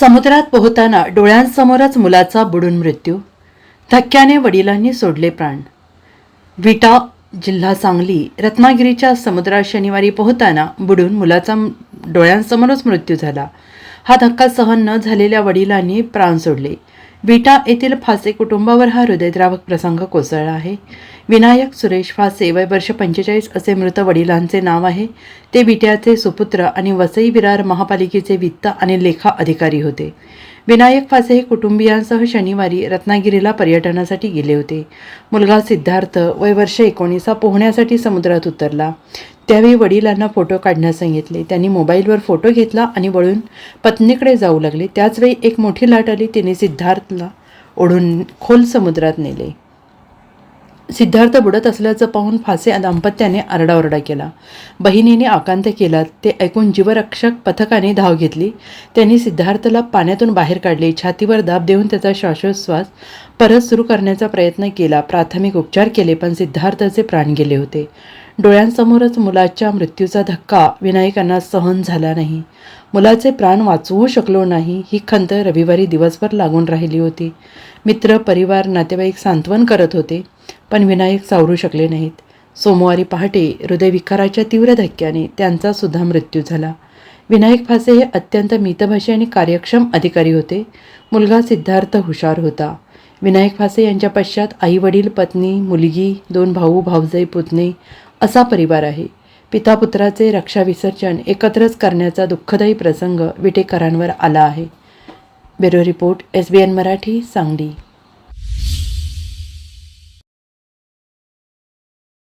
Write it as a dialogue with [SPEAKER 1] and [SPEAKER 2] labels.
[SPEAKER 1] समुद्रात पोहताना डोळ्यांसमोरच मुलाचा बुडून मृत्यू. धक्क्याने वडिलांनी सोडले प्राण. विटा जिल्हा सांगली रत्नागिरीच्या समुद्रात शनिवारी पोहताना बुडून मुलाचा डोळ्यांसमोरच मृत्यू झाला. हा धक्का सहन न झालेल्या वडिलांनी प्राण सोडले. विटा येथील फासे कुटुंबावर हा हृदयद्रावक प्रसंग कोसळला आहे. विनायक सुरेश फासे वय वर्ष पंचेचाळीस असे मृत वडिलांचे नाव आहे. ते विट्याचे सुपुत्र आणि वसई विरार महापालिकेचे वित्त आणि लेखा अधिकारी होते. विनायक फासे हे कुटुंबियांसह शनिवारी रत्नागिरीला पर्यटनासाठी गेले होते. मुलगा सिद्धार्थ वय वर्ष एकोणीसा पोहण्यासाठी समुद्रात उतरला. त्यावेळी वडिलांना फोटो काढण्यास सांगितले. त्यांनी मोबाईलवर फोटो घेतला आणि वळून पत्नीकडे जाऊ लागले. त्याचवेळी एक मोठी लाट आली. तिने सिद्धार्थला ओढून खोल समुद्रात नेले. सिद्धार्थ बुडत असल्याचं पाहून फासे दाम्पत्याने आरडाओरडा केला. बहिणीने आकांत केला. ते ऐकून जीवरक्षक पथकाने धाव घेतली. त्यांनी सिद्धार्थला पाण्यातून बाहेर काढले. छातीवर दाब देऊन त्याचा श्वासोच्छ्वास परत सुरू करण्याचा प्रयत्न केला. प्राथमिक उपचार केले पण सिद्धार्थाचे प्राण गेले होते. डोळ्यांसमोरच मुलाच्या मृत्यूचा धक्का विनायकांना सहन झाला नाही. मुलाचे प्राण वाचवू शकलो नाही ही खंत रविवारी दिवसभर लागून राहिली होती. मित्र परिवार नातेवाईक सांत्वन करत होते पण विनायक सावरू शकले नाहीत. सोमवारी पहाटे हृदयविकाराच्या तीव्र धक्क्याने त्यांचा सुद्धा मृत्यू झाला. विनायक फासे हे अत्यंत मितभाषी आणि कार्यक्षम अधिकारी होते. मुलगा सिद्धार्थ हुशार होता. विनायक फासे यांच्या पश्चात आई वडील पत्नी मुलगी दोन भाऊ भावजई पुतणे असा परिवार आहे. पिता पुत्राचे रक्षा विसर्जन एकत्रच करण्याचा दुःखदायी प्रसंग विटेकरांवर आला आहे. Bureau report S B N Marathi Sangli.